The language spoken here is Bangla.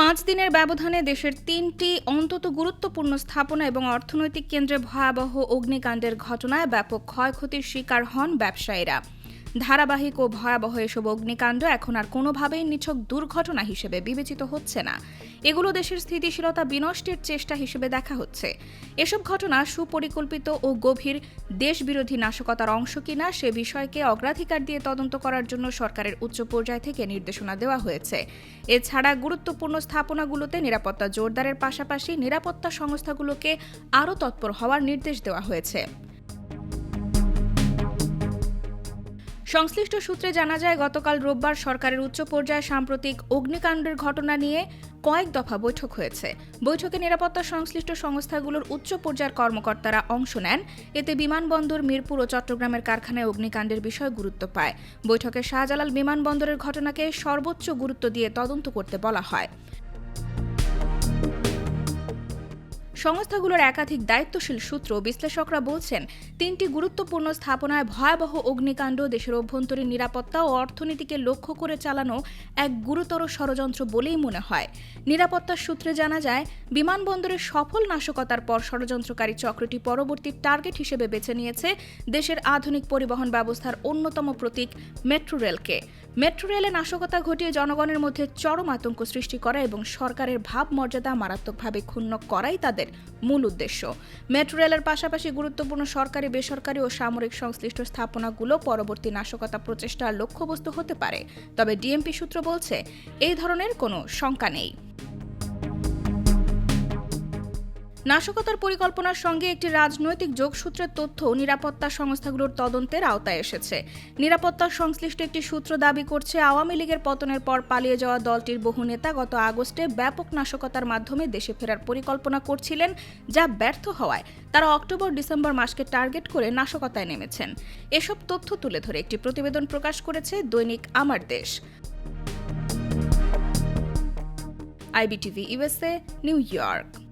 পাঁচ দিনের ব্যবধানে দেশের তিনটি অন্তত গুরুত্বপূর্ণ স্থাপনা এবং অর্থনৈতিক কেন্দ্রে ভয়াবহ অগ্নিকাণ্ডের ঘটনায় ব্যাপক ক্ষয়ক্ষতির শিকার হন ব্যবসায়ীরা। ধারাবাহিক ও ভয়াবহ এসব অগ্নিকাণ্ড এখন আর কোনোভাবেই নিছক দুর্ঘটনা হিসেবে বিবেচিত হচ্ছে না। এগুলো দেশের স্থিতিশীলতা বিনষ্টের চেষ্টা হিসেবে দেখা হচ্ছে। এসব ঘটনা সুপরিকল্পিত ও গভীর দেশবিরোধী নাশকতার অংশ কিনা সে বিষয়কে অগ্রাধিকার দিয়ে তদন্ত করার জন্য সরকারের উচ্চ পর্যায় থেকে নির্দেশনা দেওয়া হয়েছে। এছাড়া গুরুত্বপূর্ণ স্থাপনাগুলোতে নিরাপত্তা জোরদারের পাশাপাশি নিরাপত্তা সংস্থাগুলোকে আরও তৎপর হওয়ার নির্দেশ দেওয়া হয়েছে। সংশ্লিষ্ট সূত্রে জানা যায়, গতকাল রোববার সরকারের উচ্চ পর্যায়ে সাম্প্রতিক অগ্নিকাণ্ডের ঘটনা নিয়ে কয়েক দফা বৈঠক হয়েছে। বৈঠকে নিরাপত্তা সংশ্লিষ্ট সংস্থাগুলোর উচ্চ পর্যায়ের কর্মকর্তারা অংশ নেন। এতে বিমানবন্দর, মিরপুর ও চট্টগ্রামের কারখানায় অগ্নিকাণ্ডের বিষয় গুরুত্ব পায়। বৈঠকে শাহজালাল বিমানবন্দরের ঘটনাকে সর্বোচ্চ গুরুত্ব দিয়ে তদন্ত করতে বলা হয়। সংস্থাগুলোর একাধিক দায়িত্বশীল সূত্র বিশ্লেষকরা বলছেন, তিনটি গুরুত্বপূর্ণ স্থাপনায় ভয়াবহ অগ্নিকাণ্ড, দেশের অভ্যন্তরীণ নিরাপত্তা ও অর্থনীতিকে লক্ষ্য করে চালানো এক গুরুতর ষড়যন্ত্র বলেই মনে হয়। নিরাপত্তার সূত্রে জানা যায়, বিমানবন্দরের সফল নাশকতার পর ষড়যন্ত্রকারী চক্রটি পরবর্তী টার্গেট হিসেবে বেছে নিয়েছে দেশের আধুনিক পরিবহন ব্যবস্থার অন্যতম প্রতীক মেট্রো রেলকে। মেট্রো রেলে নাশকতা ঘটিয়ে জনগণের মধ্যে চরম আতঙ্ক সৃষ্টি করা এবং সরকারের ভাবমর্যাদা মারাত্মকভাবে ক্ষুণ্ণ করাই তাদের মূল উদ্দেশ্য। মেট্রো রেলের পাশাপাশি গুরুত্বপূর্ণ সরকারি, বেসরকারি ও সামরিক সংশ্লিষ্ট স্থাপনাগুলো পরবর্তী নাশকতা প্রচেষ্টার লক্ষ্যবস্তু হতে পারে। তবে ডিএমপি সূত্র বলছে, এই ধরনের কোনো শঙ্কা নেই। নাশকতার পরিকল্পনার সঙ্গে একটি রাজনৈতিক যোগসূত্রের তথ্য নিরাপত্তা সংস্থাগুলোর তদন্তের আওতায় এসেছে। নিরাপত্তা সংশ্লিষ্ট একটি সূত্র দাবি করছে, আওয়ামী লীগের পতনের পর পালিয়ে যাওয়া দলটির বহু নেতা গত আগস্টে ব্যাপক নাশকতার মাধ্যমে দেশে ফেরার পরিকল্পনা করছিলেন, যা ব্যর্থ হওয়ায় তারা অক্টোবর ডিসেম্বর মাসকে টার্গেট করে নাশকতায় নেমেছেন। এসব তথ্য তুলে ধরে একটি প্রতিবেদন প্রকাশ করেছে দৈনিক আমার দেশ। IBTV USA New York.